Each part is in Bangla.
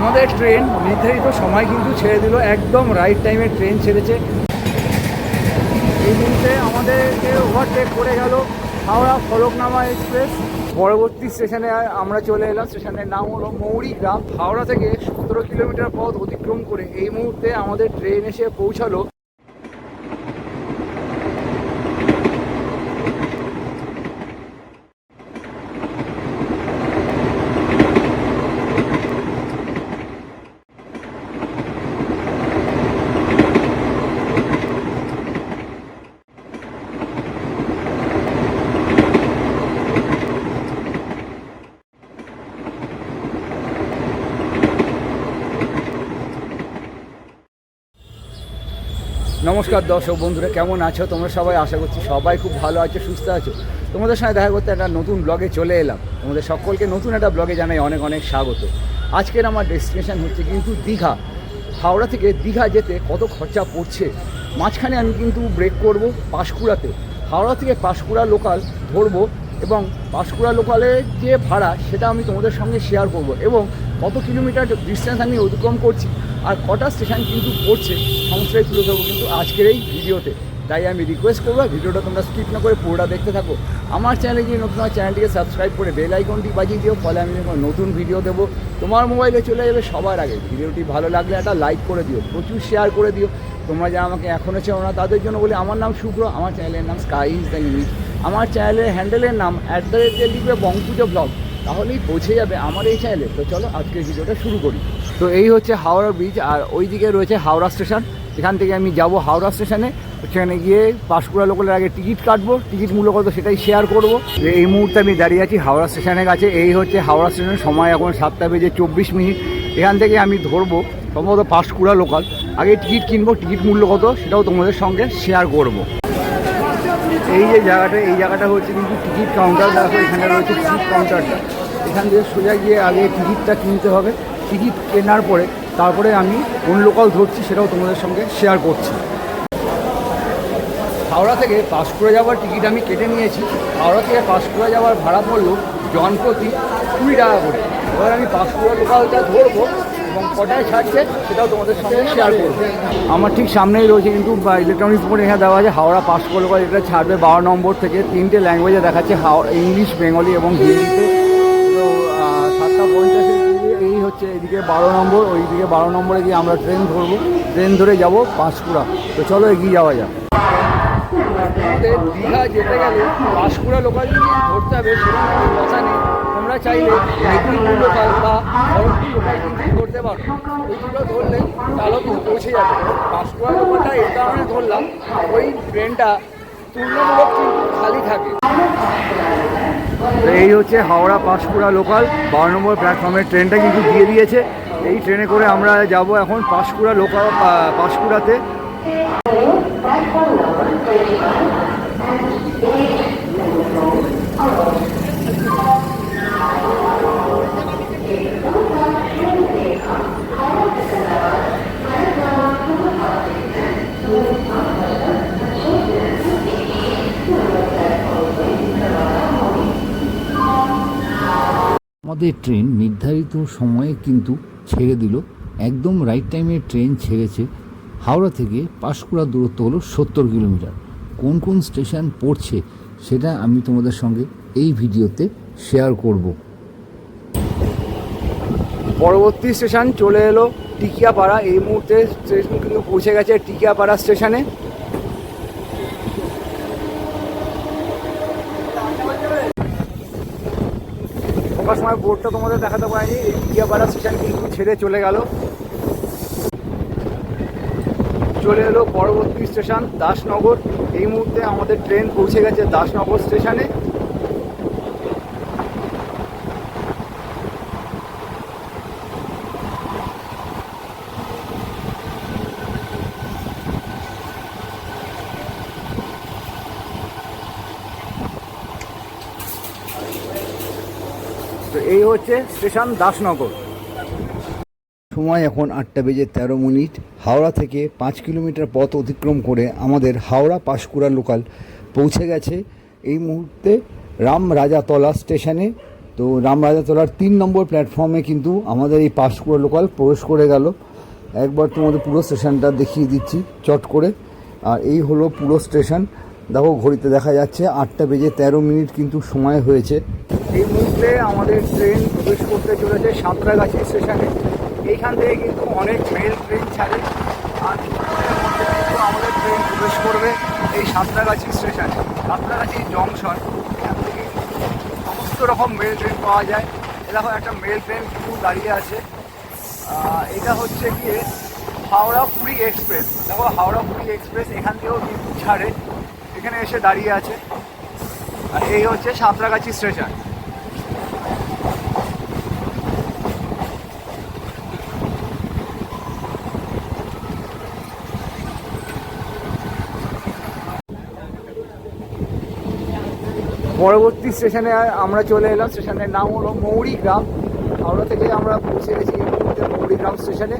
আমাদের ট্রেন নির্ধারিত সময় কিন্তু ছেড়ে দিল, একদম রাইট টাইমে ট্রেন ছেড়েছে। এই মুহূর্তে আমাদেরকে ওভারটেক করে গেল হাওড়া ফলকনামা এক্সপ্রেস পরবর্তী স্টেশনে আমরা চলে এলাম স্টেশনের নাম হলো মৌরি গ্রাম। হাওড়া থেকে সতেরো কিলোমিটার পথ অতিক্রম করে এই মুহূর্তে আমাদের ট্রেন এসে পৌঁছালো। নমস্কার দর্শক বন্ধুরা, কেমন আছো? তোমরা সবাই আশা করছি সবাই খুব ভালো আছো, সুস্থ আছো। তোমাদের সঙ্গে দেখা করতে একটা নতুন ব্লগে চলে এলাম। তোমাদের সকলকে নতুন একটা ব্লগে জানাই অনেক অনেক স্বাগত। আজকের আমার ডেস্টিনেশন হচ্ছে কিন্তু দীঘা। হাওড়া থেকে দীঘা যেতে কত খরচা পড়ছে? মাঝখানে আমি কিন্তু ব্রেক করব পাঁশকুড়াতে। হাওড়া থেকে পাঁশকুড়া লোকাল ধরবো এবং পাঁশকুড়া লোকালের যে ভাড়া, সেটা আমি তোমাদের সঙ্গে শেয়ার করব এবং কত কিলোমিটার ডিস্টেন্স আমি অতিক্রম করছি আর কটা স্টেশন কিন্তু পড়ছে সমস্যায় তুলে ধরবো কিন্তু আজকের এই ভিডিওতে। তাই আমি রিকোয়েস্ট করব, ভিডিওটা তোমরা স্কিপ না করে পুরোটা দেখতে থাকো। আমার চ্যানেলে গিয়ে নতুন আমার চ্যানেলটিকে সাবস্ক্রাইব করে বেল আইকনটি বাজিয়ে দিও, ফলে আমি যখন নতুন ভিডিও দেবো। তোমার মোবাইলে চলে যাবে সবার আগে ভিডিওটি ভালো লাগলে একটা লাইক করে দিও, প্রচুর শেয়ার করে দিও। তোমরা যা আমাকে এখনও চেনো না, তাদের জন্য বলি, আমার নাম শুভ্র, আমার চ্যানেলের নাম স্কাই ইজ দ্য লিমিট আমার চ্যানেলের হ্যান্ডেলের নাম অ্যাট দ্য রেট দিয়ে লিখবে বঙ্কুজো ব্লগ তাহলেই পৌঁছে যাবে আমার এই চ্যানেলে তো চলো আজকের ভিডিওটা শুরু করি। তো এই হচ্ছে হাওড়া ব্রিজ আর ওই দিকে রয়েছে হাওড়া স্টেশন এখান থেকে আমি যাব হাওড়া স্টেশনে সেখানে গিয়ে পাঁশকুড়া লোকালের আগে টিকিট কাটবো। টিকিট মূল্য কত সেটাই শেয়ার করব। এই মুহূর্তে আমি দাঁড়িয়ে আছি হাওড়া স্টেশনের কাছে। এই হচ্ছে হাওড়া স্টেশনের সময় এখন সাতটা বেজে চব্বিশ মিনিট। এখান থেকে আমি ধরবো সম্ভবত পাঁশকুড়া লোকাল আগে টিকিট কিনবো, টিকিট মূল্য কত সেটাও তোমাদের সঙ্গে শেয়ার করব। এই যে জায়গাটা, এই জায়গাটা হচ্ছে কিন্তু টিকিট কাউন্টার দেখো এখানে রয়েছে টিকিট কাউন্টারটা এখান থেকে সোজা গিয়ে আগে টিকিটটা কিনতে হবে। টিকিট কেনার পরে তারপরে আমি কোন লোকাল ধরছি সেটাও তোমাদের সঙ্গে শেয়ার করছি। হাওড়া থেকে পাঁশকুড়া যাওয়ার টিকিট আমি কেটে নিয়েছি। হাওড়া থেকে পাঁশকুড়া যাওয়ার ভাড়া পড়ল জনপ্রতি কুড়ি টাকা করে। এবার আমি পাঁশকুড়া লোকালটা ধরবো। এবং কটায় ছাড়ছে সেটাও তোমাদের সঙ্গে শেয়ার করব। আমার ঠিক সামনেই রয়েছে কিন্তু ইলেকট্রনিক্স বোর্ড এখানে দেওয়া আছে হাওড়া পাঁশকুড়া লোকাল এটা ছাড়বে বারো নম্বর থেকে। তিনটে ল্যাঙ্গুয়েজে দেখাচ্ছে হাওড়া ইংলিশ বেঙ্গলি এবং হিন্দিতে তো সাতটা পঞ্চাশের দিকে এই হচ্ছে এদিকে বারো নম্বর ওইদিকে বারো নম্বরে গিয়ে আমরা ট্রেন ধরবো। ট্রেন ধরে যাব পাঁশকুড়া। তো চলো এগিয়ে যাওয়া যাক। দীঘা যেতে গেলে পাঁশকুড়া লোকাল ধরতে হবে সেরকম কথা নেই। তোমরা চাইলে মেদিনীপুর লোকাল বা ধরতে পারো? ওই দুটো ধরলে তাহলেও কিন্তু পৌঁছে যাবে। পাঁশকুড়া লোকালটা এই কারণে ধরলাম, ওই ট্রেনটা তুলনামূলক কিন্তু খালি থাকে। এই হচ্ছে হাওড়া পাঁশকুড়া লোকাল বারো নম্বর প্ল্যাটফর্মের ট্রেনটা কিন্তু দিয়ে দিয়েছে। এই ট্রেনে করে আমরা যাব এখন পাঁশকুড়া লোকাল পাঁশকুড়াতে। আমাদের ট্রেন নির্ধারিত সময়ে কিন্তু ছেড়ে দিল। একদম রাইট টাইমে ট্রেন ছেড়েছে। হাওড়া থেকে পাঁশকুড়া দূরত্ব হলো সত্তর কিলোমিটার। কোন কোন স্টেশন পড়ছে সেটা আমি তোমাদের সঙ্গে এই ভিডিওতে শেয়ার করব। পরবর্তী স্টেশন চলে এলো টিকিয়াপাড়া। এই মুহূর্তে স্টেশন কিন্তু পৌঁছে গেছে টিকিয়াপাড়া স্টেশনে ঢোকার সময় বোর্ডটা তোমাদের দেখাতে পারিনি, ইন্ডিয়াপাড়া স্টেশন কিন্তু ছেড়ে চলে গেল। চলে এলো পরবর্তী স্টেশন দাসনগর। এই মুহূর্তে আমাদের ট্রেন পৌঁছে গেছে দাসনগর স্টেশনে তো এই হচ্ছে স্টেশন দাসনগর। সময় এখন আটটা বেজে তেরো মিনিট। হাওড়া থেকে পাঁচ কিলোমিটার পথ অতিক্রম করে আমাদের হাওড়া পাশকুড়া লোকাল পৌঁছে গেছে। এই মুহূর্তে রাম রাজাতলা স্টেশনে তো তো রামরাজাতলার তিন নম্বর প্ল্যাটফর্মে কিন্তু আমাদের এই পাশকুড়া লোকাল প্রবেশ করে গেল। একবার তোমাদের পুরো স্টেশনটা দেখিয়ে দিচ্ছি চট করে। আর এই হলো পুরো স্টেশন। দেখো, ঘড়িতে দেখা যাচ্ছে আটটা বেজে তেরো মিনিট কিন্তু সময় হয়েছে। এই মুহূর্তে আমাদের ট্রেন প্রবেশ করতে চলেছে সাঁতরাগাছি স্টেশনে। এইখান থেকে কিন্তু অনেক মেল ট্রেন ছাড়ে। আর কিন্তু আমাদের ট্রেন প্রবেশ করবে এই সাঁতরাগাছি স্টেশনে। সাঁতরাগাছি জংশন। এখান থেকে সমস্ত রকম মেল ট্রেন পাওয়া যায়। এরকম একটা মেল ট্রেন কিন্তু দাঁড়িয়ে আছে। এটা হচ্ছে গিয়ে হাওড়া পুরী এক্সপ্রেস দেখো হাওড়া পুরী এক্সপ্রেস এখান থেকেও কিন্তু ছাড়ে। এখানে এসে দাঁড়িয়ে আছে। আর এই হচ্ছে সাঁতরাগাছি স্টেশন। পরবর্তী স্টেশনে আমরা চলে এলাম, স্টেশনের নাম হলো মৌরি গ্রাম। হাওড়া থেকে আমরা পৌঁছে গেছি মৌরি গ্রাম স্টেশনে।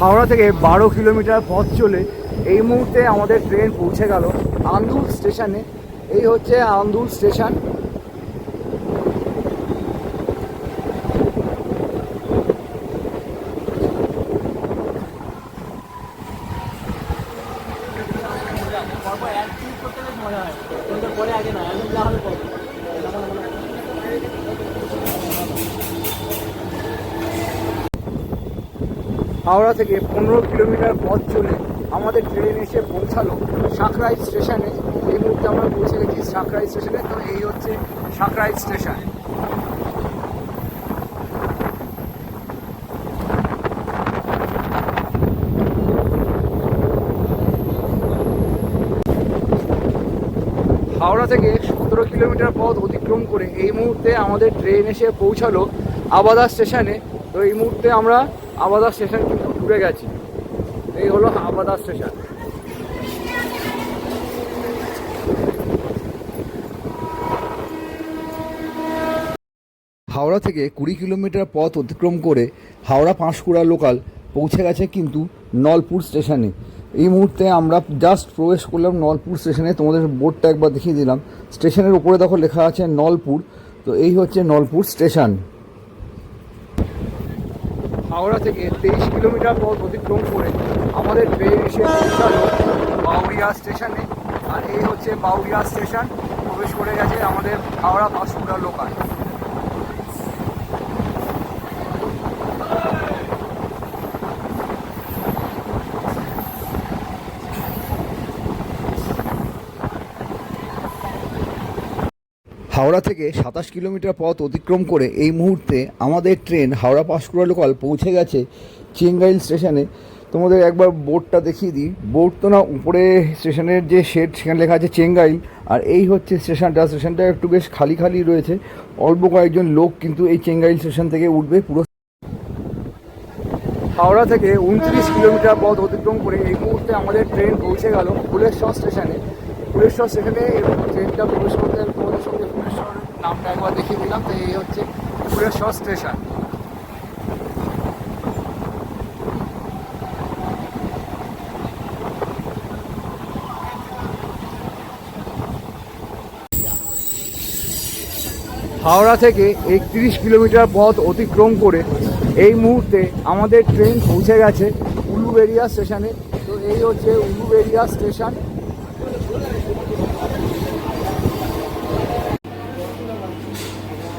হাওড়া থেকে বারো কিলোমিটার পথ চলে এই মুহূর্তে আমাদের ট্রেন পৌঁছে গেল আন্দুল স্টেশনে। এই হচ্ছে আন্দুল স্টেশন। হাওড়া থেকে পনেরো কিলোমিটার পথ চলে আমাদের ট্রেন এসে পৌঁছালো সাঁকরাই স্টেশনে। এই মুহূর্তে আমরা পৌঁছে গেছি সাঁকরাই স্টেশনে। তো এই হচ্ছে সাঁকরাই স্টেশন। হাওড়া থেকে সতেরো কিলোমিটার পথ অতিক্রম করে এই মুহূর্তে আমাদের ট্রেন এসে পৌঁছালো আবাদা স্টেশনে। তো এই মুহূর্তে আমরা আবাদা স্টেশন ঢুকে গেছি। এই হলো আবাদা স্টেশন। হাওড়া থেকে কুড়ি কিলোমিটার পথ অতিক্রম করে হাওড়া পাঁশকুড়া লোকাল পৌঁছে গেছে কিন্তু নলপুর স্টেশনে। এই মুহূর্তে আমরা জাস্ট প্রবেশ করলাম নলপুর স্টেশনে। তোমাদের বোর্ডটা একবার দেখিয়ে দিলাম। স্টেশনের উপরে দেখো লেখা আছে নলপুর। তো এই হচ্ছে নলপুর স্টেশন। হাওড়া থেকে তেইশ কিলোমিটার পথ অতিক্রম করে আমাদের ট্রেন এসে পৌঁছালো বাউরিয়া স্টেশনে। আর এই হচ্ছে বাউরিয়া স্টেশন। প্রবেশ করে গেছে আমাদের হাওড়া পাঁশকুড়া লোকাল। হাওড়া থেকে সাতাশ কিলোমিটার পথ অতিক্রম করে এই মুহূর্তে আমাদের ট্রেন হাওড়া পাঁশকুড়া লোকাল পৌঁছে গেছে চেঙ্গাইল স্টেশনে। তোমাদের একবার বোর্ডটা দেখিয়ে দিই। বোর্ড তো না, উপরে স্টেশনের যে শেড, সেখানে লেখা আছে চেঙ্গাইল। আর এই হচ্ছে স্টেশনটা। স্টেশনটা একটু বেশ খালি খালি রয়েছে। অল্প কয়েকজন লোক কিন্তু এই চেঙ্গাইল স্টেশন থেকে উঠবে পুরো হাওড়া থেকে উনত্রিশ কিলোমিটার পথ অতিক্রম করে এই মুহূর্তে আমাদের ট্রেন পৌঁছে গেল ফুলেশ্বর স্টেশনে। ফুলেশ্বর স্টেশনে ট্রেনটা প্রবেশ করতে তোমাদের সঙ্গে নামটা একবার দেখিয়ে দিলাম তো এই হচ্ছে ফুলেশ্বর স্টেশন হাওড়া থেকে একত্রিশ কিলোমিটার পথ অতিক্রম করে এই মুহূর্তে আমাদের ট্রেন পৌঁছে গেছে উলুবেরিয়া স্টেশনে তো এই হচ্ছে উলুবেরিয়া স্টেশন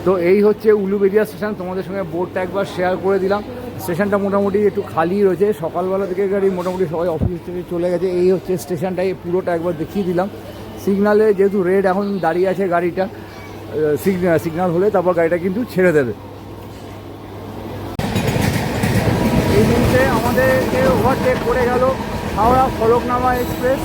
তো এই হচ্ছে উলুবেরিয়া স্টেশন। তোমাদের সঙ্গে বোর্ডটা একবার শেয়ার করে দিলাম। স্টেশনটা মোটামুটি একটু খালি রয়েছে। সকালবেলা থেকে গাড়ি মোটামুটি সবাই অফিস থেকে চলে গেছে। এই হচ্ছে স্টেশনটা এই পুরোটা একবার দেখিয়ে দিলাম। সিগনালে যেহেতু রেড এখন দাঁড়িয়ে আছে গাড়িটা সিগনাল সিগনাল হলে তারপর গাড়িটা কিন্তু ছেড়ে দেবে। এই মুহূর্তে আমাদেরকে ওভারটেক করে গেল হাওড়া ফলকনামা এক্সপ্রেস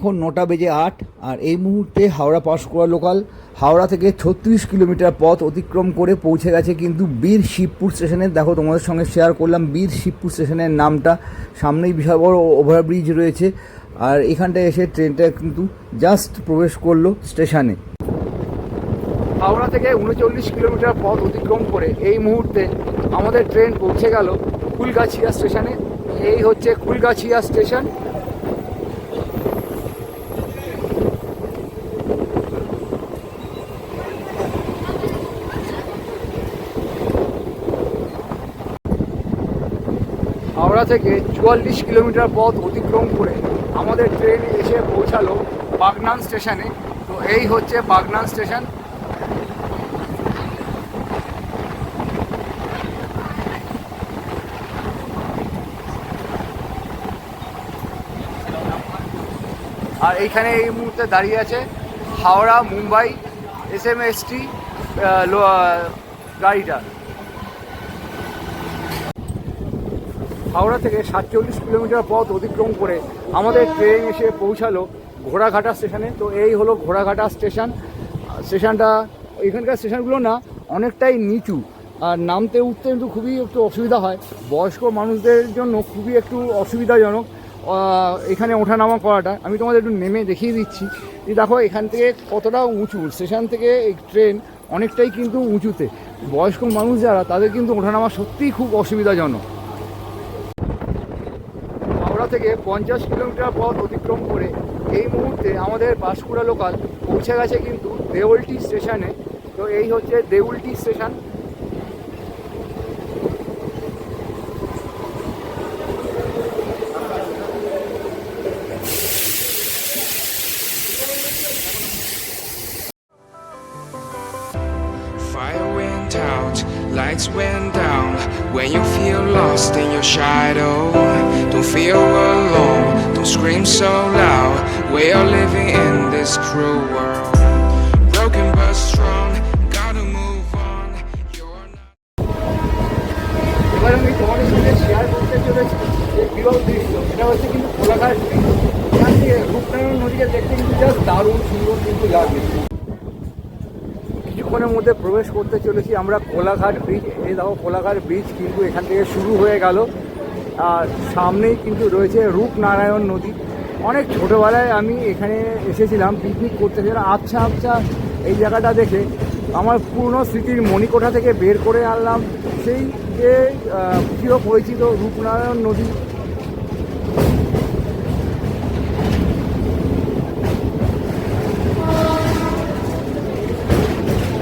এখন নটা বেজে আট, আর এই মুহূর্তে হাওড়া পাঁশকুড়া লোকাল হাওড়া থেকে ছত্রিশ কিলোমিটার পথ অতিক্রম করে পৌঁছে গেছে কিন্তু বীর শিবপুর স্টেশনে দেখো, তোমাদের সঙ্গে শেয়ার করলাম বীর শিবপুর স্টেশনের নামটা। সামনেই বিশাল বড় ওভারব্রিজ রয়েছে, আর এখানটায় এসে ট্রেনটা কিন্তু জাস্ট প্রবেশ করল স্টেশনে হাওড়া থেকে উনচল্লিশ কিলোমিটার পথ অতিক্রম করে এই মুহূর্তে আমাদের ট্রেন পৌঁছে গেল কুলগাছিয়া স্টেশনে এই হচ্ছে কুলগাছিয়া স্টেশন হাওড়া থেকে চুয়াল্লিশ কিলোমিটার পথ অতিক্রম করে আমাদের ট্রেন এসে পৌঁছালো বাগনান স্টেশনে। তো এই হচ্ছে বাগনান স্টেশন। আর এইখানে এই মুহূর্তে দাঁড়িয়ে আছে Howrah, Mumbai, S M S T গাড়িটা। হাওড়া থেকে সাতচল্লিশ কিলোমিটার পথ অতিক্রম করে আমাদের ট্রেন এসে পৌঁছালো ঘোড়াঘাটা স্টেশনে। তো এই হলো ঘোড়াঘাটা স্টেশন। স্টেশনটা এখানকার স্টেশনগুলো না অনেকটাই নিচু। আর নামতে উঠতে কিন্তু খুবই একটু অসুবিধা হয়। বয়স্ক মানুষদের জন্য খুবই একটু অসুবিধাজনক। এখানে ওঠানামা করাটা। আমি তোমাদের একটু নেমে দেখিয়ে দিচ্ছি যে দেখো এখান থেকে কতটা উঁচু। স্টেশন থেকে এই ট্রেন অনেকটাই কিন্তু উঁচুতে। বয়স্ক মানুষ যারা, তাদের কিন্তু ওঠানামা সত্যিই খুব অসুবিধাজনক। থেকে পঞ্চাশ কিলোমিটার পথ অতিক্রম করে এই মুহূর্তে আমাদের বাঁশকুড়া লোকাল পৌঁছে গেছে কিন্তু দেউলটি স্টেশনে। তো এই হচ্ছে দেউলটি স্টেশন। এটা হচ্ছে কিন্তু কোলাঘাট রূপনারায়ণ নদীকে দেখতে কিন্তু জাস্ট দারুণ, সুন্দর কিন্তু লাগে। কিছুক্ষণের মধ্যে প্রবেশ করতে চলেছি আমরা কোলাঘাট ব্রিজ এই দেখো, কোলাঘাট ব্রিজ কিন্তু এখান থেকে শুরু হয়ে গেল। আর সামনেই কিন্তু রয়েছে রূপনারায়ণ নদী। অনেক ছোটোবেলায় আমি এখানে এসেছিলাম পিকনিক করতে গেছিলাম আচ্ছা আচ্ছা এই জায়গাটা দেখে আমার পুরনো স্মৃতির মণিকোঠা থেকে বের করে আনলাম। সেই যে চির পরিচিত রূপনারায়ণ নদী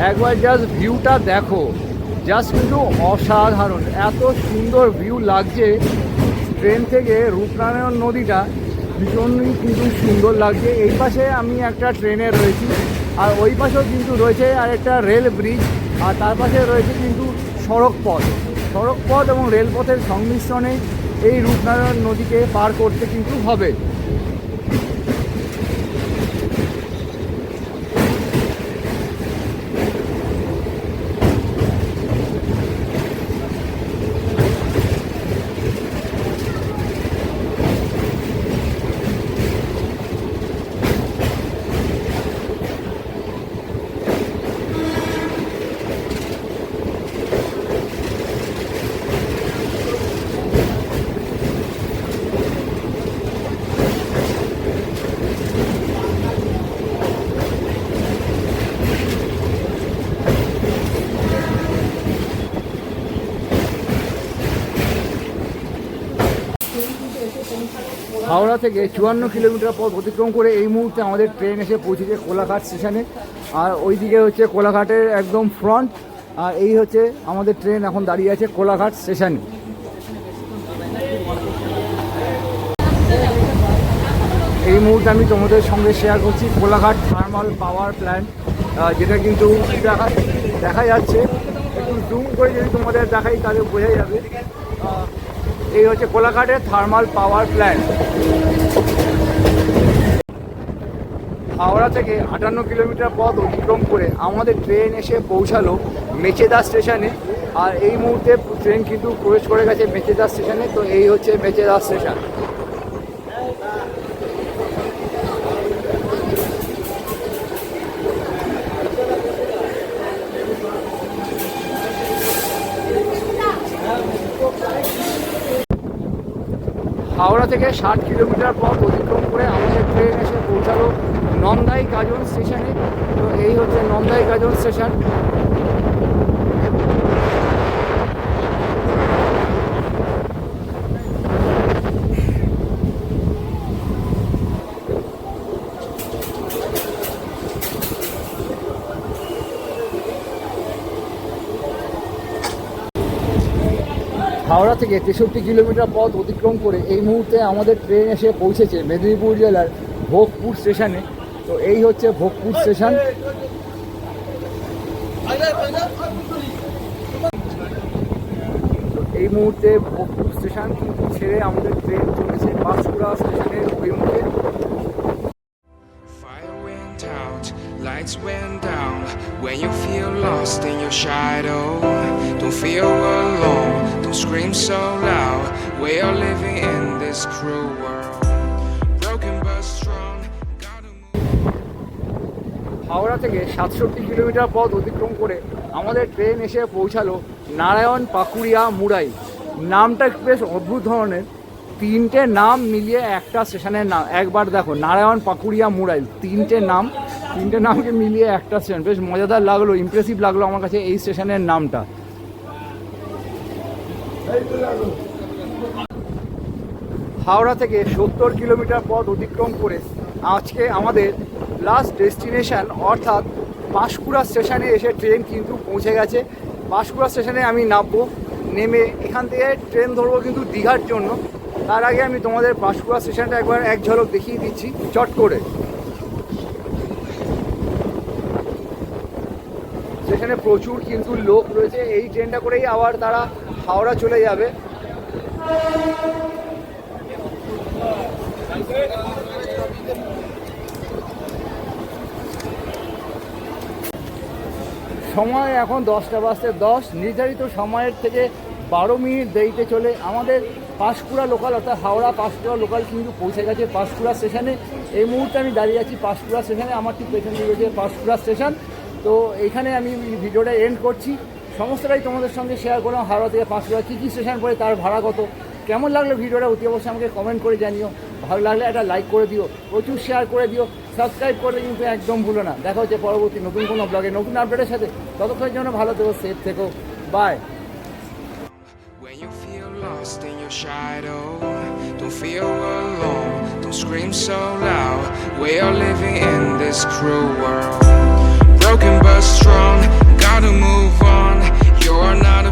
একবার জাস্ট ভিউটা দেখো। জাস্ট কিন্তু অসাধারণ। এত সুন্দর ভিউ লাগছে ট্রেন থেকে রূপনারায়ণ নদীটা। ভীষণই কিন্তু সুন্দর লাগছে। এই পাশে আমি একটা ট্রেনে রয়েছি। আর ওই পাশেও কিন্তু রয়েছে আর একটা রেল ব্রিজ আর তার পাশে রয়েছে কিন্তু সড়ক পথ সড়ক পথ এবং রেলপথের সংমিশ্রণে এই রূপনারায়ণ নদীকে পার করতে কিন্তু হবে। হাওড়া থেকে চুয়ান্ন কিলোমিটার পথ অতিক্রম করে এই মুহূর্তে আমাদের ট্রেন এসে পৌঁছেছে কোলাঘাট স্টেশনে। আর ওইদিকে হচ্ছে কোলাঘাটের একদম ফ্রন্ট আর এই হচ্ছে আমাদের ট্রেন এখন দাঁড়িয়ে আছে কোলাঘাট স্টেশনে। এই মুহূর্তে আমি তোমাদের সঙ্গে শেয়ার করছি কোলাঘাট থার্মাল পাওয়ার প্ল্যান্ট যেটা কিন্তু দেখা দেখা যাচ্ছে। একটু জুম করে যদি তোমাদের দেখাই তাহলে বোঝা যাবে। এই হচ্ছে কোলাঘাটের থার্মাল পাওয়ার প্ল্যান্ট হাওড়া থেকে আটান্ন কিলোমিটার পথ অতিক্রম করে আমাদের ট্রেন এসে পৌঁছালো মেচেদা স্টেশনে আর এই মুহূর্তে ট্রেন কিন্তু প্রবেশ করে গেছে মেচেদা স্টেশনে তো এই হচ্ছে মেচেদা স্টেশন থেকে ষাট কিলোমিটার পথ অতিক্রম করে আমাদের ট্রেন এসে পৌঁছালো নন্দাই গাজন স্টেশনে। তো এই হচ্ছে নন্দাই গাজন স্টেশন। থেকে তেষট্টি কিলোমিটার পথ অতিক্রম করে এই মুহূর্তে আমাদের ট্রেন এসে পৌঁছেছে মেদিনীপুর জেলার ভোগপুর স্টেশনে তো এই হচ্ছে ভোগপুর স্টেশন এই মুহূর্তে ভোগপুর স্টেশন ছেড়ে আমাদের ট্রেন চলেছে পাঁশকুড়া স্টেশনের অভিমুখে। Lights went down. When you feel lost in your shadow, don't feel alone, don't scream so loud. We are living in this cruel world. Broken but strong. Howrah থেকে সাতষট্টি কিলোমিটার পথ অতিক্রম করে আমাদের ট্রেন এসে পৌঁছালো নারায়ণ পাকুড়িয়া মুরাই নামটা বেশ অদ্ভুত ধরনের। তিনটে নাম মিলিয়ে একটা স্টেশনের নাম। একবার দেখো, নারায়ণ পাকুড়িয়া মুরাই তিনটে নাম, তিনটে নামকে মিলিয়ে একটা স্টেশন। বেশ মজাদার লাগল ইমপ্রেসিভ লাগল আমার কাছে এই স্টেশনের নামটা। হাওড়া থেকে সত্তর কিলোমিটার পথ অতিক্রম করে আজকে আমাদের লাস্ট ডেস্টিনেশন অর্থাৎ পাঁশকুড়া স্টেশনে এসে ট্রেন কিন্তু পৌঁছে গেছে। পাঁশকুড়া স্টেশনে আমি নামবো। নেমে এখান থেকে ট্রেন ধরবো কিন্তু দীঘার জন্য। তার আগে আমি তোমাদের পাঁশকুড়া স্টেশনটা একবার এক ঝলক দেখিয়ে দিচ্ছি, চট করে। সেখানে প্রচুর কিন্তু লোক রয়েছে। এই ট্রেনটা করেই আবার তারা হাওড়া চলে যাবে। সময় এখন দশটা বাজতে দশ। নির্ধারিত সময়ের থেকে বারো মিনিট দেরিতে চলে আমাদের পাঁশকুড়া লোকাল অর্থাৎ হাওড়া পাঁশকুড়া লোকাল কিন্তু পৌঁছে গেছে পাঁশকুড়া স্টেশনে এই মুহূর্তে আমি দাঁড়িয়ে আছি পাঁশকুড়া স্টেশনে আমার ঠিক পেছন রয়েছে পাঁশকুড়া স্টেশন তো এখানে আমি ভিডিওটা এন্ড করছি। সমস্তটাই তোমাদের সঙ্গে শেয়ার করলাম। হাওড়া থেকে পাঁশকুড়া কী কী স্টেশন পড়ে তার ভাড়া কত? কেমন লাগল ভিডিওটা অতি অবশ্যই আমাকে কমেন্ট করে জানিও। ভালো লাগলে একটা লাইক করে দিও প্রচুর শেয়ার করে দিও সাবস্ক্রাইব করতে কিন্তু একদম ভুলো না। দেখা হচ্ছে পরবর্তী নতুন কোনো ব্লগে নতুন আপডেটের সাথে। ততক্ষণের জন্য ভালো থেকো সেফ থেকো। Bye lost in your shadow, don't feel alone, don't scream so loud. We are living in this cruel world. Broken but strong, gotta move run not.